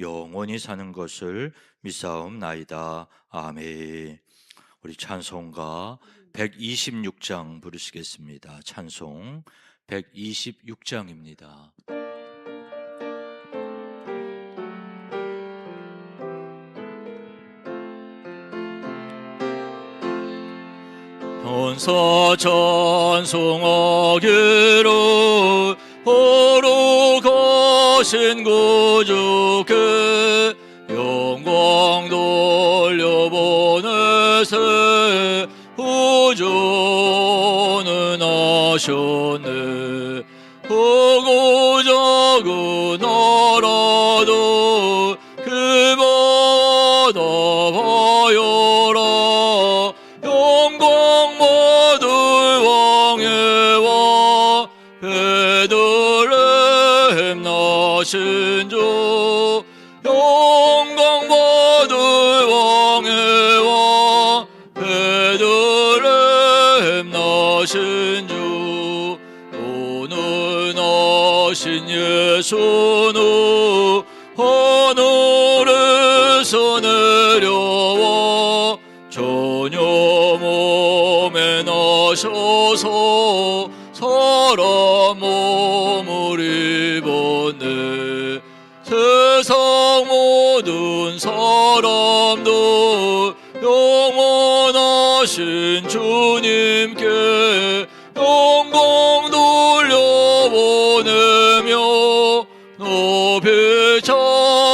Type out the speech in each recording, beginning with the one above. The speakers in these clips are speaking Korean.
영원히 사는 것을 믿사옵나이다. 아멘. 우리 찬송가 126장 부르시겠습니다. 찬송 126장입니다. 본서 전송하기로 거룩하신 구주 그 영광 돌려보내세. 우주는 하셨네 예수는 하늘에서 내려와 전혀 몸에 나셔서 사람 몸을 입었네. 세상 모든 사람도 영원하신 주님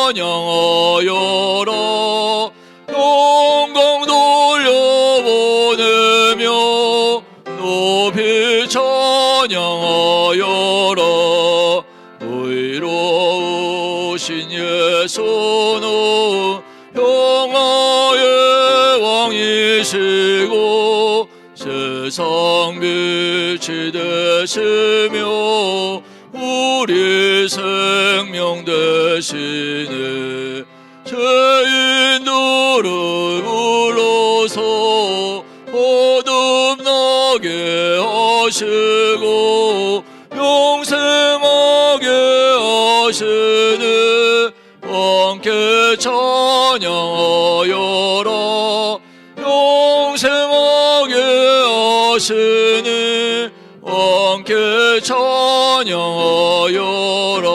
찬양하여라. 영광 돌려보내며 높이 찬양하여라. 의로우신 예수는 평화의 왕이시고 세상 빛이 되시며 우리 생명 되시네 죄인들을 불러서 거듭나게 하시고 영생하게 하시네 함께 찬양하여라. 영생하게 하시네 함께 찬양 하여라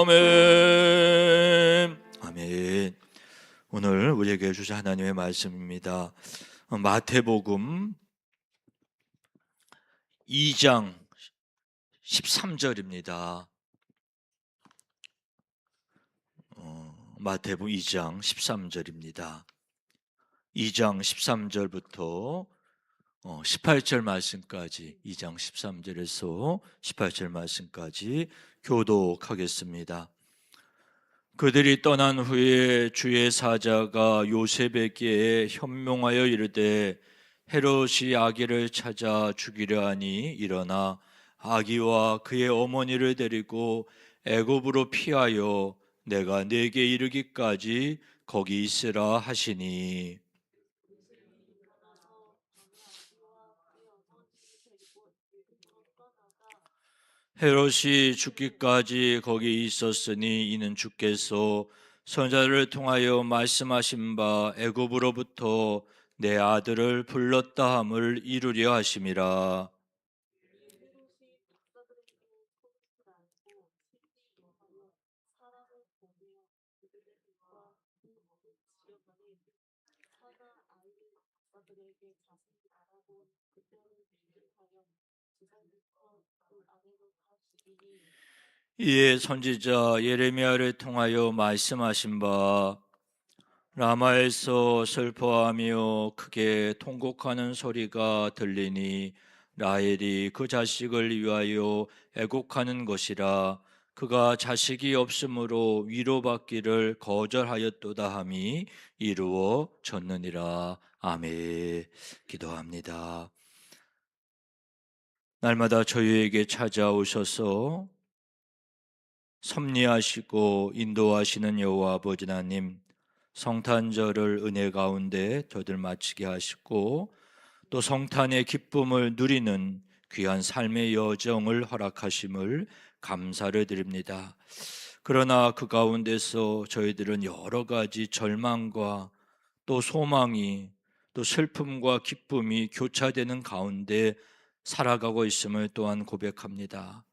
아멘 아멘. 오늘 우리에게 주신 하나님의 말씀입니다. 어, 마태복음 2장 13절입니다. 어, 마태복음 2장 13절입니다. 2장 13절부터 18절 말씀까지 2장 13절에서 18절 말씀까지 교독하겠습니다. 그들이 떠난 후에 주의 사자가 요셉에게 현명하여 이르되 헤롯이 아기를 찾아 죽이려 하니 일어나 아기와 그의 어머니를 데리고 애굽으로 피하여 내가 내게 이르기까지 거기 있으라 하시니 헤롯이 죽기까지 거기 있었으니 이는 주께서 선자를 통하여 말씀하신 바 애굽으로부터 내 아들을 불렀다 함을 이루려 하심이라 이에 선지자 예레미야를 통하여 말씀하신 바 라마에서 슬퍼하며 크게 통곡하는 소리가 들리니 라헬이 그 자식을 위하여 애곡하는 것이라 그가 자식이 없으므로 위로받기를 거절하였도다 함이 이루어졌느니라. 아멘. 기도합니다. 날마다 저희에게 찾아오셔서 섭리하시고 인도하시는 여호와 아버지 하나님 성탄절을 은혜 가운데 저들 마치게 하시고 또 성탄의 기쁨을 누리는 귀한 삶의 여정을 허락하심을 감사를 드립니다. 그러나 그 가운데서 저희들은 여러 가지 절망과 또 소망이 또 슬픔과 기쁨이 교차되는 가운데 살아가고 있음을 또한 고백합니다.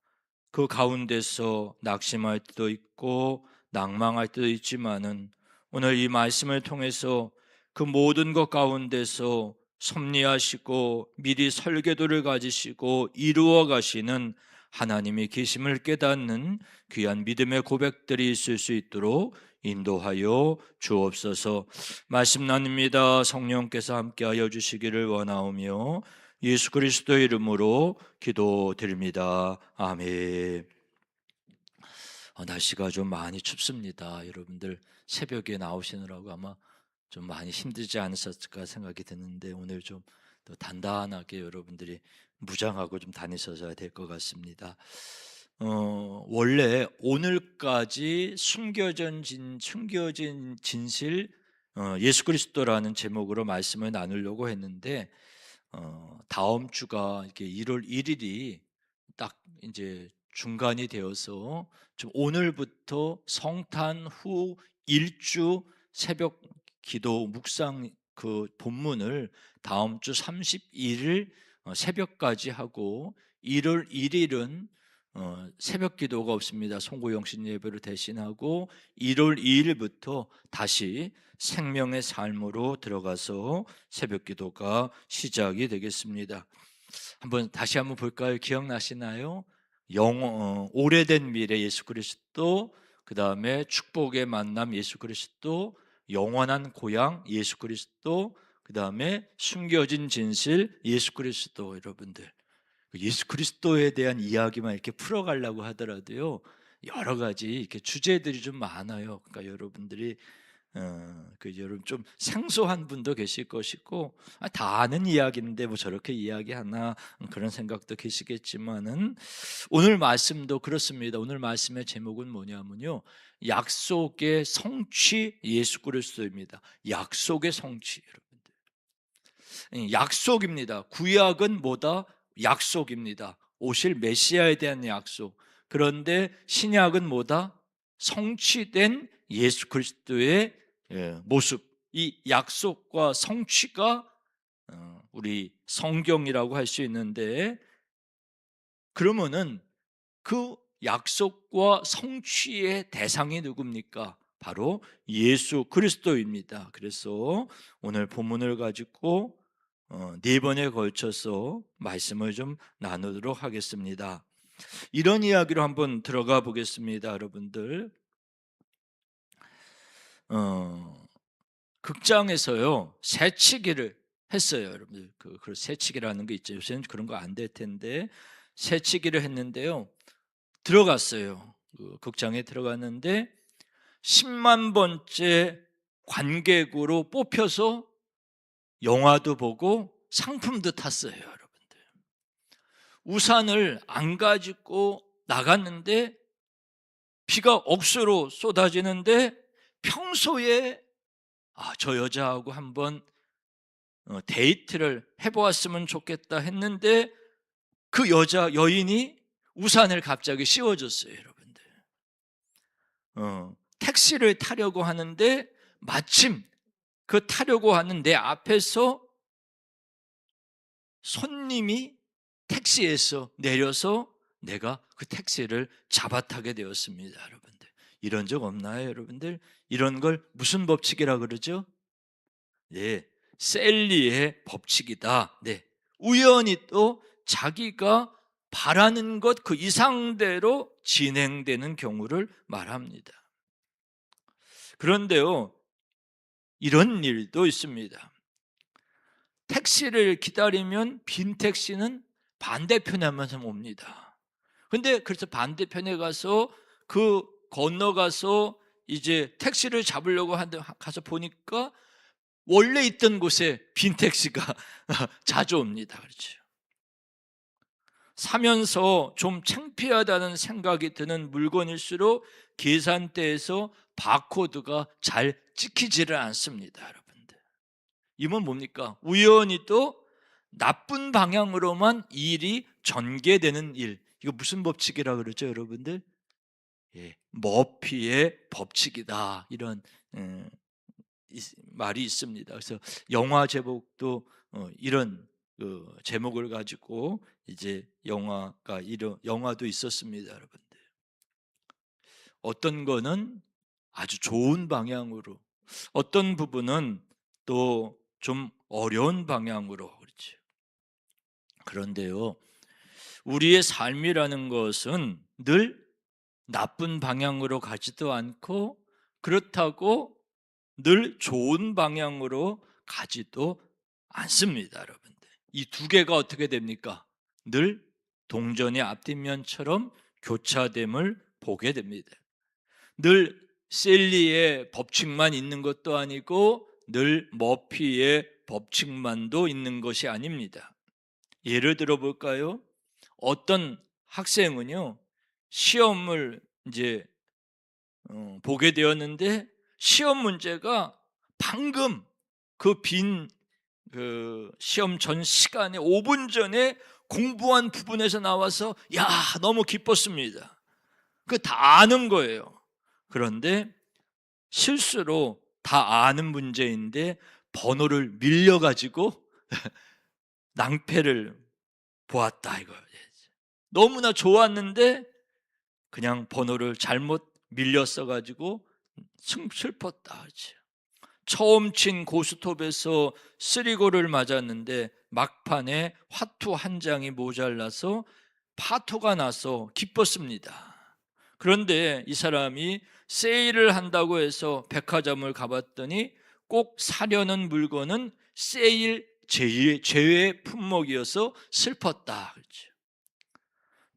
그 가운데서 낙심할 때도 있고 낭망할 때도 있지만은 오늘 이 말씀을 통해서 그 모든 것 가운데서 섭리하시고 미리 설계도를 가지시고 이루어 가시는 하나님이 계심을 깨닫는 귀한 믿음의 고백들이 있을 수 있도록 인도하여 주옵소서. 말씀 나눕니다. 성령께서 함께하여 주시기를 원하오며 예수 그리스도의 이름으로 기도드립니다. 아멘. 어, 날씨가 좀 많이 춥습니다. 여러분들 새벽에 나오시느라고 아마 좀 많이 힘들지 않으셨을까 생각이 드는데 오늘 좀더 단단하게 여러분들이 무장하고 좀 다니셔야 될 것 같습니다. 어, 원래 오늘까지 숨겨진 진, 숨겨진 진실 어, 예수 그리스도라는 제목으로 말씀을 나누려고 했는데 어, 다음 주가 이렇게 1월 1일이 딱 이제 중간이 되어서 좀 오늘부터 성탄 후 일주 새벽 기도 묵상 그 본문을 다음 주 31일 어, 새벽까지 하고 1월 1일은 어, 새벽 기도가 없습니다. 송구영신 예배를 대신하고 1월 2일부터 다시 생명의 삶으로 들어가서 새벽 기도가 시작이 되겠습니다. 한번 다시 한번 볼까요? 기억나시나요? 영 어, 오래된 미래 예수 그리스도 그 다음에 축복의 만남 예수 그리스도 영원한 고향 예수 그리스도 그 다음에 숨겨진 진실 예수 그리스도 여러분들 예수 그리스도에 대한 이야기만 이렇게 풀어가려고 하더라도요 여러 가지 이렇게 주제들이 좀 많아요. 그러니까 여러분들이 어, 그 여러분 좀 생소한 분도 계실 것이고 아, 다 아는 이야기인데 뭐 저렇게 이야기하나 그런 생각도 계시겠지만은 오늘 말씀도 그렇습니다. 오늘 말씀의 제목은 뭐냐면요 약속의 성취 예수 그리스도입니다. 약속의 성취 여러분들 예, 약속입니다. 구약은 뭐다? 약속입니다. 오실 메시아에 대한 약속. 그런데 신약은 뭐다? 성취된 예수 그리스도의 예, 모습. 이 약속과 성취가 어, 우리 성경이라고 할 수 있는데 그러면은 그 약속과 성취의 대상이 누굽니까? 바로 예수 그리스도입니다. 그래서 오늘 본문을 가지고 어, 네 번에 걸쳐서 말씀을 좀 나누도록 하겠습니다. 이런 이야기로 한번 들어가 보겠습니다, 여러분들. 어, 극장에서요 새치기를 했어요, 여러분들. 그, 그 새치기라는 게 있죠. 요새는 그런 거 안 될 텐데 새치기를 했는데요. 들어갔어요. 그 극장에 들어갔는데 10만 번째 관객으로 뽑혀서 영화도 보고 상품도 탔어요, 여러분들. 우산을 안 가지고 나갔는데 비가 억수로 쏟아지는데 평소에 아, 저 여자하고 한번 어, 데이트를 해보았으면 좋겠다 했는데 그 여자 여인이 우산을 갑자기 씌워줬어요, 여러분들. 어, 택시를 타려고 하는데 마침 그 타려고 하는 내 앞에서 손님이 택시에서 내려서 내가 그 택시를 잡아 타게 되었습니다, 여러분들. 이런 적 없나요, 여러분들? 이런 걸 무슨 법칙이라 그러죠? 네, 셀리의 법칙이다. 네, 우연히 또 자기가 바라는 것 그 이상대로 진행되는 경우를 말합니다. 그런데요, 이런 일도 있습니다. 택시를 기다리면 빈 택시는 반대편에만 옵니다. 근데 그래서 반대편에 가서 그 건너가서 이제 택시를 잡으려고 한데 가서 보니까 원래 있던 곳에 빈 택시가 자주 옵니다. 그렇죠. 사면서 좀 창피하다는 생각이 드는 물건일수록 계산대에서 바코드가 잘 찍히지를 않습니다, 여러분들. 이건 뭡니까? 우연히 또 나쁜 방향으로만 일이 전개되는 일. 이거 무슨 법칙이라 그러죠, 여러분들? 예, 머피의 법칙이다. 이런 음, 말이 있습니다. 그래서 영화 제목도 어, 이런 그 제목을 가지고 이제 영화가 이런 영화도 있었습니다, 여러분들. 어떤 거는 아주 좋은 방향으로, 어떤 부분은 또 좀 어려운 방향으로 그렇죠. 그런데요, 우리의 삶이라는 것은 늘 나쁜 방향으로 가지도 않고 그렇다고 늘 좋은 방향으로 가지도 않습니다, 여러분들. 이 두 개가 어떻게 됩니까? 늘 동전의 앞뒷면처럼 교차됨을 보게 됩니다. 늘 셀리의 법칙만 있는 것도 아니고 늘 머피의 법칙만도 있는 것이 아닙니다. 예를 들어 볼까요? 어떤 학생은요, 시험을 이제 어, 보게 되었는데 시험 문제가 방금 그 빈 그 시험 전 시간에 5분 전에 공부한 부분에서 나와서 야 너무 기뻤습니다. 그 다 아는 거예요. 그런데 실수로 다 아는 문제인데 번호를 밀려 가지고 낭패를 보았다 이거. 너무나 좋았는데 그냥 번호를 잘못 밀렸어 가지고 슬펐다 하지. 처음 친 고스톱에서 쓰리고를 맞았는데 막판에 화투 한 장이 모자라서 파토가 나서 기뻤습니다. 그런데 이 사람이 세일을 한다고 해서 백화점을 가봤더니 꼭 사려는 물건은 세일 제외, 제외 품목이어서 슬펐다. 그렇죠.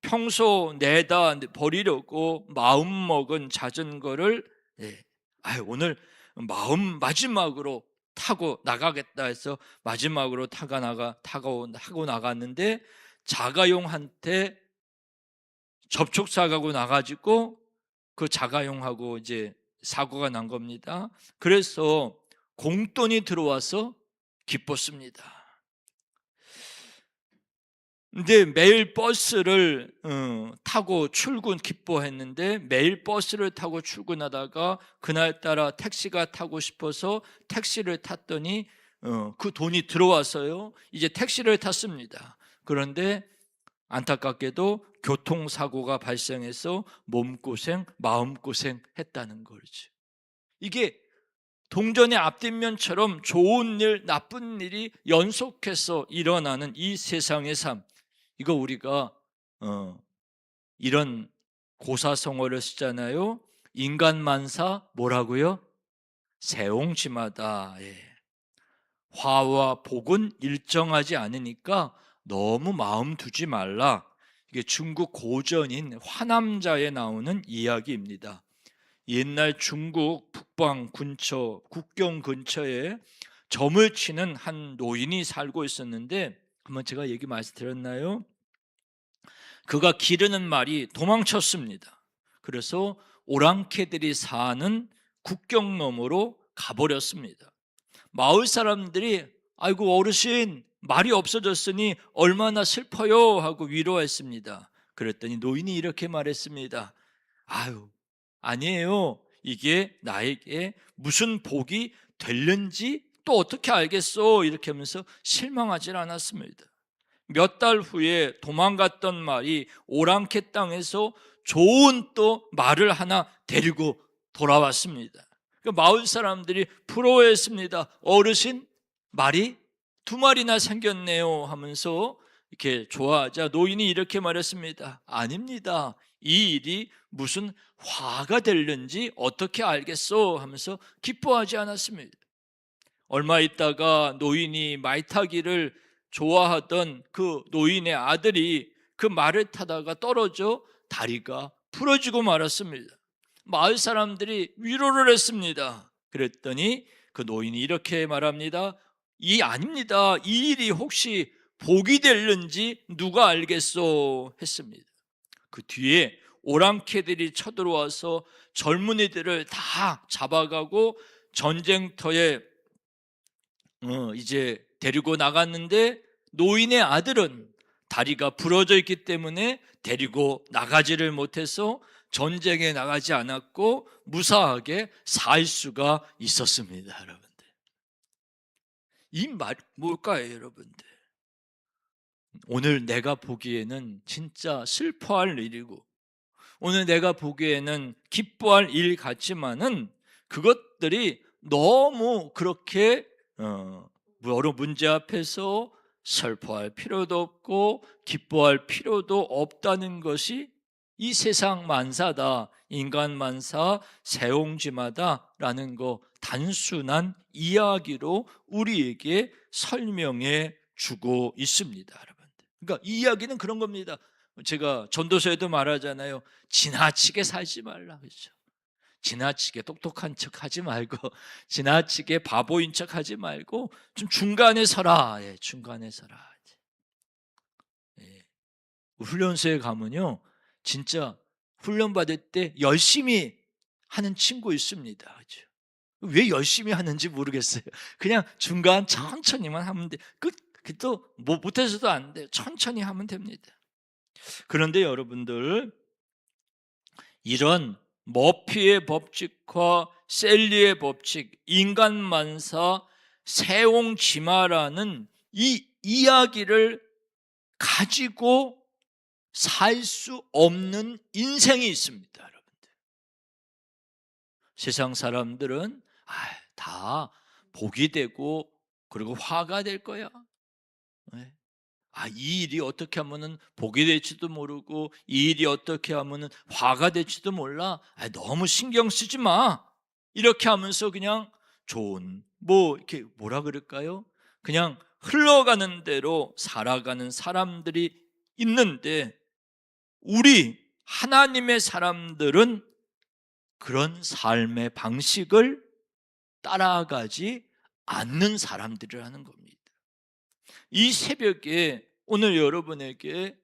평소 내다 버리려고 마음 먹은 자전거를 예, 아유, 오늘 마음 마지막으로 타고 나가겠다 해서 마지막으로 타가 나가 타고 하고 나갔는데 자가용한테 접촉 사고가 나가지고 그 자가용하고 이제 사고가 난 겁니다. 그래서 공돈이 들어와서 기뻤습니다. 근데 매일 버스를 어, 타고 출근 기뻐했는데 매일 버스를 타고 출근하다가 그날따라 택시가 타고 싶어서 택시를 탔더니 어, 그 돈이 들어와서요 이제 택시를 탔습니다. 그런데 안타깝게도 교통사고가 발생해서 몸고생, 마음고생 했다는 거죠. 이게 동전의 앞뒷면처럼 좋은 일, 나쁜 일이 연속해서 일어나는 이 세상의 삶. 이거 우리가 어, 이런 고사성어를 쓰잖아요. 인간만사 뭐라고요? 세옹지마다. 예. 화와 복은 일정하지 않으니까 너무 마음 두지 말라. 이게 중국 고전인 화남자에 나오는 이야기입니다. 옛날 중국 북방 근처 국경 근처에 점을 치는 한 노인이 살고 있었는데 한번 제가 얘기 말씀드렸나요? 그가 기르는 말이 도망쳤습니다. 그래서 오랑캐들이 사는 국경 너머로 가버렸습니다. 마을 사람들이 아이고 어르신 말이 없어졌으니 얼마나 슬퍼요 하고 위로했습니다. 그랬더니 노인이 이렇게 말했습니다. 아유 아니에요. 이게 나에게 무슨 복이 될는지 또 어떻게 알겠어? 이렇게 하면서 실망하지 않았습니다. 몇 달 후에 도망갔던 말이 오랑캐 땅에서 좋은 또 말을 하나 데리고 돌아왔습니다. 그 마을 사람들이 부러워했습니다. 어르신 말이 두 마리나 생겼네요 하면서 이렇게 좋아하자 노인이 이렇게 말했습니다. 아닙니다. 이 일이 무슨 화가 될는지 어떻게 알겠어 하면서 기뻐하지 않았습니다. 얼마 있다가 노인이 말 타기를 좋아하던 그 노인의 아들이 그 말을 타다가 떨어져 다리가 부러지고 말았습니다. 마을 사람들이 위로를 했습니다. 그랬더니 그 노인이 이렇게 말합니다. 이 아닙니다. 이 일이 혹시 복이 될는지 누가 알겠소 했습니다. 그 뒤에 오랑캐들이 쳐들어와서 젊은이들을 다 잡아가고 전쟁터에 어, 이제 데리고 나갔는데 노인의 아들은 다리가 부러져 있기 때문에 데리고 나가지를 못해서 전쟁에 나가지 않았고 무사하게 살 수가 있었습니다, 여러분들. 이 말 뭘까요, 여러분들? 오늘 내가 보기에는 진짜 슬퍼할 일이고 오늘 내가 보기에는 기뻐할 일 같지만은 그것들이 너무 그렇게 어, 여러 문제 앞에서 슬퍼할 필요도 없고 기뻐할 필요도 없다는 것이 이 세상 만사다, 인간 만사, 세옹지마다라는 거 단순한 이야기로 우리에게 설명해 주고 있습니다, 여러분들. 그러니까 이 이야기는 그런 겁니다. 제가 전도서에도 말하잖아요. 지나치게 살지 말라 그렇죠. 지나치게 똑똑한 척 하지 말고 지나치게 바보인 척 하지 말고 좀 중간에 서라. 예, 중간에 서라. 예. 훈련소에 가면요. 진짜 훈련 받을 때 열심히 하는 친구 있습니다. 왜 열심히 하는지 모르겠어요. 그냥 중간 천천히만 하면 돼. 그또 뭐 못해서도 안 돼. 천천히 하면 됩니다. 그런데 여러분들 이런 머피의 법칙과 셀리의 법칙, 인간만사, 세옹지마라는 이 이야기를 가지고 살 수 없는 인생이 있습니다, 여러분들. 세상 사람들은 아, 다 복이 되고 그리고 화가 될 거야. 네. 아, 이 일이 어떻게 하면은 복이 될지도 모르고 이 일이 어떻게 하면은 화가 될지도 몰라. 아, 너무 신경 쓰지 마. 이렇게 하면서 그냥 좋은 뭐 이렇게 뭐라 그럴까요? 그냥 흘러가는 대로 살아가는 사람들이 있는데 우리 하나님의 사람들은 그런 삶의 방식을 따라가지 않는 사람들이라는 겁니다. 이 새벽에 오늘 여러분에게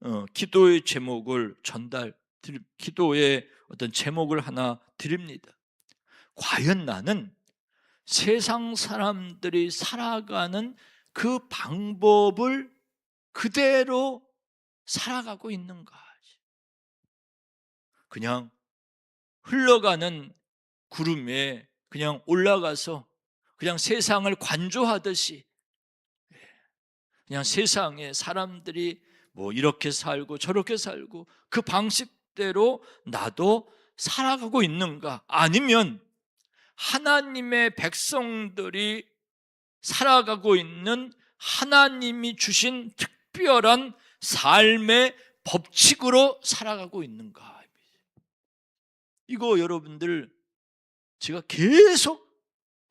어, 기도의 제목을 전달, 기도의 어떤 제목을 하나 드립니다. 과연 나는 세상 사람들이 살아가는 그 방법을 그대로 살아가고 있는가? 그냥 흘러가는 구름에 그냥 올라가서 그냥 세상을 관조하듯이 예, 그냥 세상에 사람들이 뭐 이렇게 살고 저렇게 살고 그 방식대로 나도 살아가고 있는가? 아니면 하나님의 백성들이 살아가고 있는 하나님이 주신 특별한 삶의 법칙으로 살아가고 있는가? 이거 여러분들 제가 계속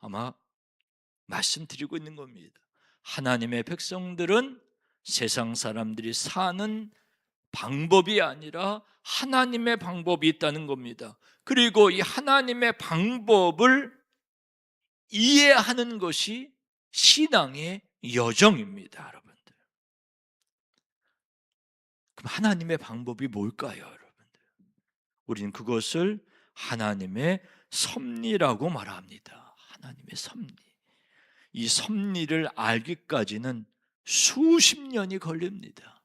아마 말씀드리고 있는 겁니다. 하나님의 백성들은 세상 사람들이 사는 방법이 아니라 하나님의 방법이 있다는 겁니다. 그리고 이 하나님의 방법을 이해하는 것이 신앙의 여정입니다, 여러분들. 그럼 하나님의 방법이 뭘까요, 여러분들? 우리는 그것을 하나님의 섭리라고 말합니다. 하나님의 섭리. 이 섭리를 알기까지는 수십 년이 걸립니다.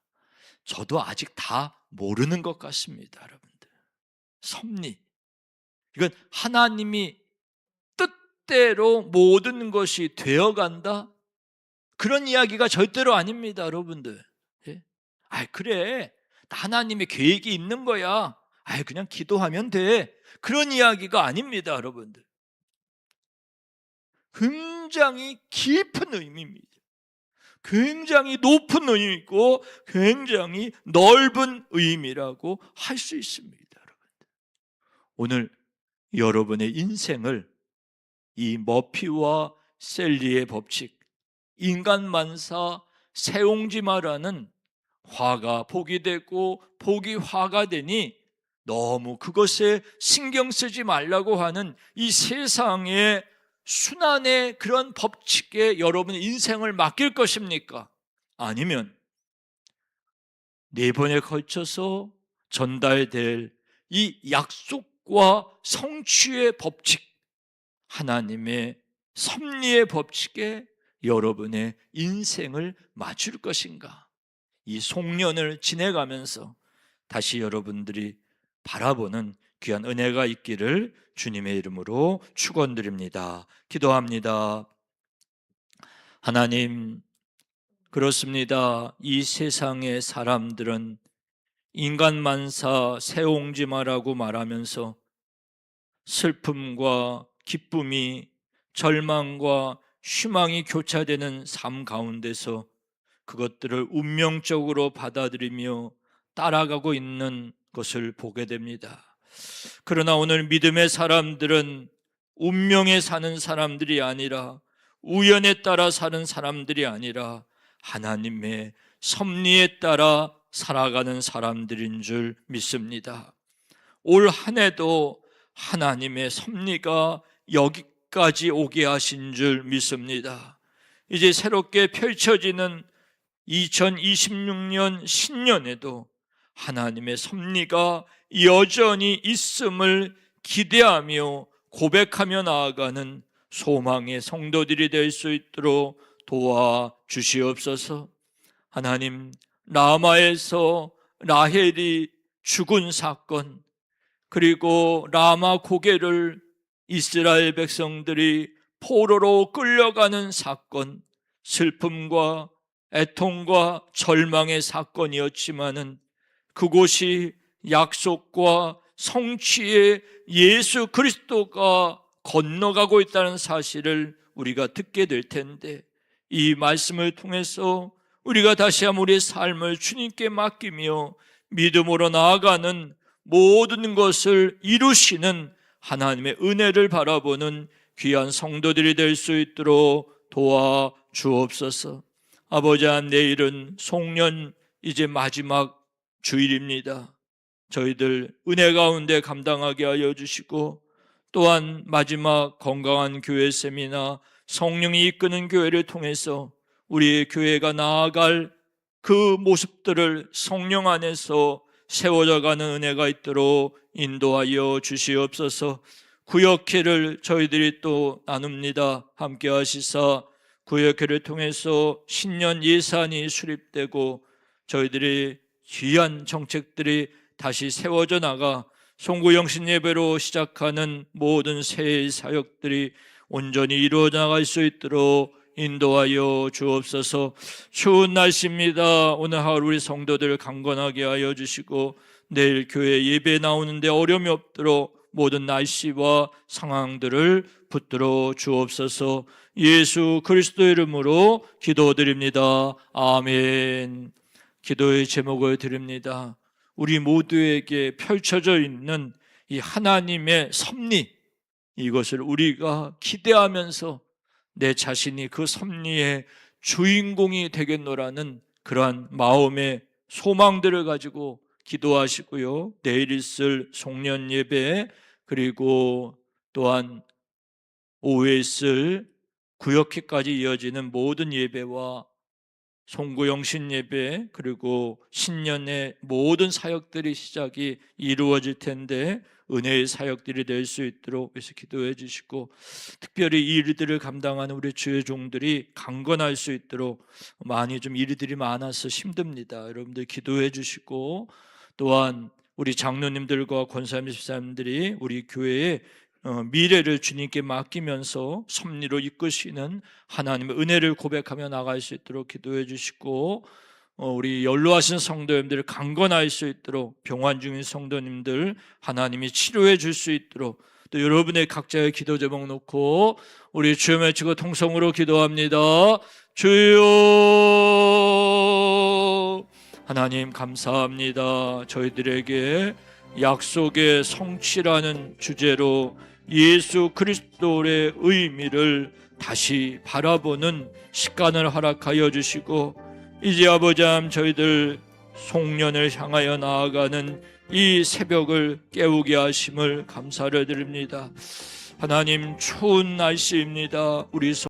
저도 아직 다 모르는 것 같습니다, 여러분들. 섭리. 이건 하나님이 뜻대로 모든 것이 되어 간다? 그런 이야기가 절대로 아닙니다, 여러분들. 예? 아, 그래. 하나님의 계획이 있는 거야. 아, 그냥 기도하면 돼. 그런 이야기가 아닙니다, 여러분들. 굉장히 깊은 의미입니다. 굉장히 높은 의미고 굉장히 넓은 의미라고 할 수 있습니다, 여러분들. 오늘 여러분의 인생을 이 머피와 셀리의 법칙, 인간 만사 세옹지마라는 화가 복이 되고 복이 화가 되니 너무 그것에 신경 쓰지 말라고 하는 이 세상의 순환의 그런 법칙에 여러분의 인생을 맡길 것입니까? 아니면 네 번에 걸쳐서 전달될 이 약속과 성취의 법칙, 하나님의 섭리의 법칙에 여러분의 인생을 맞출 것인가? 이 송년을 지내가면서 다시 여러분들이 바라보는 귀한 은혜가 있기를 주님의 이름으로 축원드립니다. 기도합니다. 하나님 그렇습니다. 이 세상의 사람들은 인간 만사 세옹지마라고 말하면서 슬픔과 기쁨이 절망과 희망이 교차되는 삶 가운데서 그것들을 운명적으로 받아들이며 따라가고 있는 것을 보게 됩니다. 그러나 오늘 믿음의 사람들은 운명에 사는 사람들이 아니라 우연에 따라 사는 사람들이 아니라 하나님의 섭리에 따라 살아가는 사람들인 줄 믿습니다. 올 한 해도 하나님의 섭리가 여기까지 오게 하신 줄 믿습니다. 이제 새롭게 펼쳐지는 2026년 신년에도 하나님의 섭리가 여전히 있음을 기대하며 고백하며 나아가는 소망의 성도들이 될 수 있도록 도와 주시옵소서. 하나님, 라마에서 라헬이 죽은 사건, 그리고 라마 고개를 이스라엘 백성들이 포로로 끌려가는 사건, 슬픔과 애통과 절망의 사건이었지만은 그곳이 약속과 성취의 예수 그리스도가 건너가고 있다는 사실을 우리가 듣게 될 텐데 이 말씀을 통해서 우리가 다시 한번 우리의 삶을 주님께 맡기며 믿음으로 나아가는 모든 것을 이루시는 하나님의 은혜를 바라보는 귀한 성도들이 될 수 있도록 도와 주옵소서. 아버지 한 내일은 송년 이제 마지막 주일입니다. 저희들 은혜 가운데 감당하게 하여 주시고 또한 마지막 건강한 교회 세미나 성령이 이끄는 교회를 통해서 우리의 교회가 나아갈 그 모습들을 성령 안에서 세워져 가는 은혜가 있도록 인도하여 주시옵소서 구역회를 저희들이 또 나눕니다. 함께 하시사 구역회를 통해서 신년 예산이 수립되고 저희들이 귀한 정책들이 다시 세워져 나가 송구 영신 예배로 시작하는 모든 새해 사역들이 온전히 이루어 나갈 수 있도록 인도하여 주옵소서 추운 날씨입니다. 오늘 하루 우리 성도들 강건하게 하여 주시고 내일 교회 예배 나오는데 어려움이 없도록 모든 날씨와 상황들을 붙들어 주옵소서 예수 그리스도 이름으로 기도드립니다. 아멘. 기도의 제목을 드립니다. 우리 모두에게 펼쳐져 있는 이 하나님의 섭리, 이것을 우리가 기대하면서 내 자신이 그 섭리의 주인공이 되겠노라는 그러한 마음의 소망들을 가지고 기도하시고요. 내일 있을 송년 예배 그리고 또한 오후에 있을 구역회까지 이어지는 모든 예배와 송구영신 예배 그리고 신년의 모든 사역들이 시작이 이루어질 텐데 은혜의 사역들이 될 수 있도록 그래서 기도해 주시고 특별히 이 일들을 감당하는 우리 주의 종들이 강건할 수 있도록 많이 좀 일들이 많아서 힘듭니다. 여러분들 기도해 주시고 또한 우리 장로님들과 권사님 집사님들이 우리 교회의 어, 미래를 주님께 맡기면서 섭리로 이끄시는 하나님의 은혜를 고백하며 나갈 수 있도록 기도해 주시고 어, 우리 연로하신 성도님들 강건할 수 있도록 병환 중인 성도님들 하나님이 치료해 줄 수 있도록 또 여러분의 각자의 기도 제목 놓고 우리 주여 외치고 통성으로 기도합니다. 주여 하나님 감사합니다. 저희들에게 약속의 성취라는 주제로 예수 그리스도의 의미를 다시 바라보는 시간을 허락하여 주시고 이제 아버지암 저희들 송년을 향하여 나아가는 이 새벽을 깨우게 하심을 감사를 드립니다. 하나님 추운 날씨입니다. 우리